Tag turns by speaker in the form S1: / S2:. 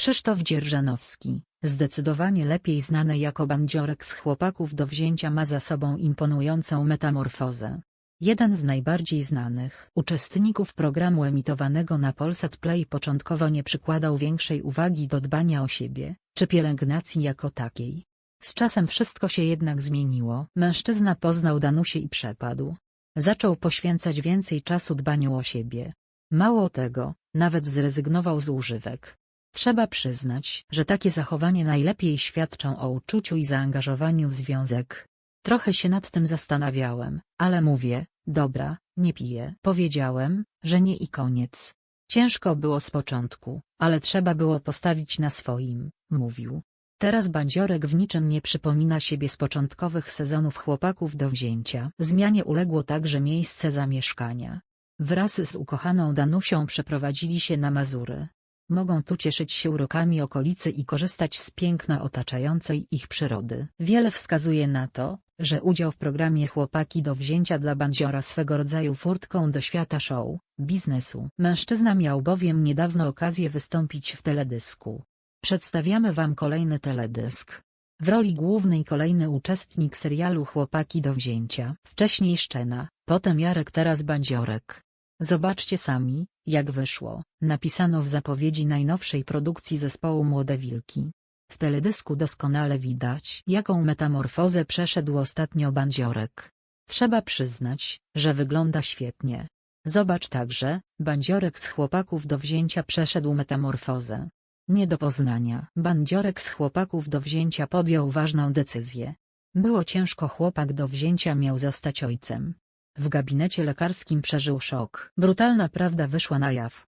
S1: Krzysztof Dzierżanowski, zdecydowanie lepiej znany jako bandziorek z chłopaków do wzięcia ma za sobą imponującą metamorfozę. Jeden z najbardziej znanych uczestników programu emitowanego na Polsat Play początkowo nie przykładał większej uwagi do dbania o siebie, czy pielęgnacji jako takiej. Z czasem wszystko się jednak zmieniło, mężczyzna poznał Danusię i przepadł. Zaczął poświęcać więcej czasu dbaniu o siebie. Mało tego, nawet zrezygnował z używek. Trzeba przyznać, że takie zachowanie najlepiej świadczą o uczuciu i zaangażowaniu w związek. Trochę się nad tym zastanawiałem, ale mówię, dobra, nie piję. Powiedziałem, że nie i koniec. Ciężko było z początku, ale trzeba było postawić na swoim, mówił. Teraz bandziorek w niczym nie przypomina siebie z początkowych sezonów chłopaków do wzięcia. Zmianie uległo także miejsce zamieszkania. Wraz z ukochaną Danusią przeprowadzili się na Mazury. Mogą tu cieszyć się urokami okolicy i korzystać z piękna otaczającej ich przyrody. Wiele wskazuje na to, że udział w programie Chłopaki do wzięcia dla bandziora swego rodzaju furtką do świata show, biznesu. Mężczyzna miał bowiem niedawno okazję wystąpić w teledysku. Przedstawiamy wam kolejny teledysk. W roli głównej kolejny uczestnik serialu Chłopaki do wzięcia, wcześniej Szczena, potem Jarek teraz Bandziorek. Zobaczcie sami, jak wyszło, napisano w zapowiedzi najnowszej produkcji zespołu Młode Wilki. W teledysku doskonale widać, jaką metamorfozę przeszedł ostatnio Bandziorek. Trzeba przyznać, że wygląda świetnie. Zobacz także, Bandziorek z chłopaków do wzięcia przeszedł metamorfozę. Nie do poznania. Bandziorek z chłopaków do wzięcia podjął ważną decyzję. Było ciężko chłopak do wzięcia miał zostać ojcem. W gabinecie lekarskim przeżył szok. Brutalna prawda wyszła na jaw.